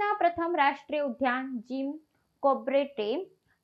રાષ્ટ્રીય ઉદ્યાન જીમ કોબ્રેટે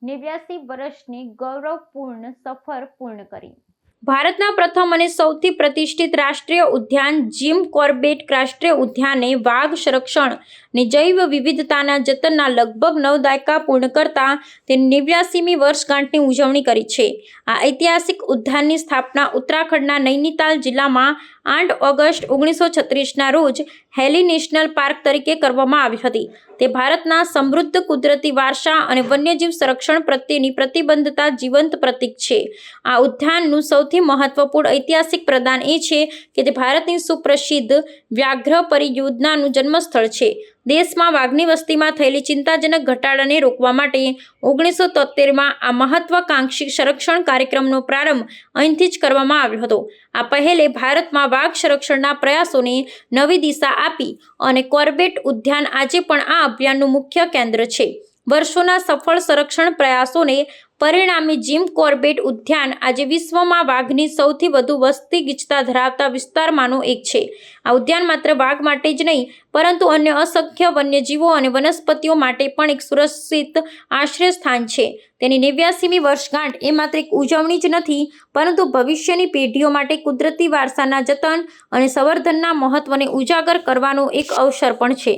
નેવ્યાસી વર્ષની ગૌરવપૂર્ણ સફર પૂર્ણ કરી. ભારતના પ્રથમ અને સૌથી પ્રતિષ્ઠિત રાષ્ટ્રીય ઉદ્યાન જીમ કોર્બેટ રાષ્ટ્રીય ઉદ્યાને વાઘ સંરક્ષણ અને જૈવ વિવિધતાના જતનના લગભગ નવ દાયકા પૂર્ણ કરતા તે નેવ્યાસીમી વર્ષગાંઠની ઉજવણી કરી છે. આ ઐતિહાસિક ઉદ્યાનની સ્થાપના ઉત્તરાખંડના નૈનીતાલ જિલ્લામાં આઠ ઓગસ્ટ ઓગણીસો છત્રીસના રોજ હેલી નેશનલ પાર્ક તરીકે કરવામાં આવી હતી. તે ભારતના સમૃદ્ધ કુદરતી વારસા અને વન્યજીવ સંરક્ષણ પ્રત્યેની પ્રતિબદ્ધતા જીવંત પ્રતીક છે. આ ઉદ્યાનનું સૌથી મહત્વપૂર્ણ ઐતિહાસિક પ્રદાન એ છે કે તે ભારતની સુપ્રસિદ્ધ વ્યાઘ્ર પરિયોજનાનું જન્મસ્થળ છે. દેશમાં વાઘની વસ્તીમાં થયેલી ચિંતાજનક ઘટાડાને રોકવા માટે ઓગણીસો તોતેરમાં આ મહત્વાકાંક્ષી સંરક્ષણ કાર્યક્રમનો પ્રારંભ અહીંથી જ કરવામાં આવ્યો હતો. આ પહેલે ભારતમાં વાઘ સંરક્ષણના પ્રયાસોને નવી દિશા આપી અને કોર્બેટ ઉદ્યાન આજે પણ આ અભિયાનનું મુખ્ય કેન્દ્ર છે. વર્ષોના સફળ સંરક્ષણ પ્રયાસોને પરિણામે જીમ કોર્બેટ ઉદ્યાન આજે વિશ્વમાં વાઘની સૌથી વધુ વસ્તી ગીચતા ધરાવતા વિસ્તારમાંનો એક છે. આ ઉદ્યાન માત્ર વાઘ માટે જ નહીં, પરંતુ અન્ય અસંખ્ય વન્યજીવો અને વનસ્પતિઓ માટે પણ એક સુરક્ષિત આશ્રય સ્થાન છે. તેની નેવ્યાસીમી વર્ષગાંઠ એ માત્ર એક ઉજવણી જ નથી, પરંતુ ભવિષ્યની પેઢીઓ માટે કુદરતી વારસાના જતન અને સંવર્ધનના મહત્ત્વને ઉજાગર કરવાનો એક અવસર પણ છે.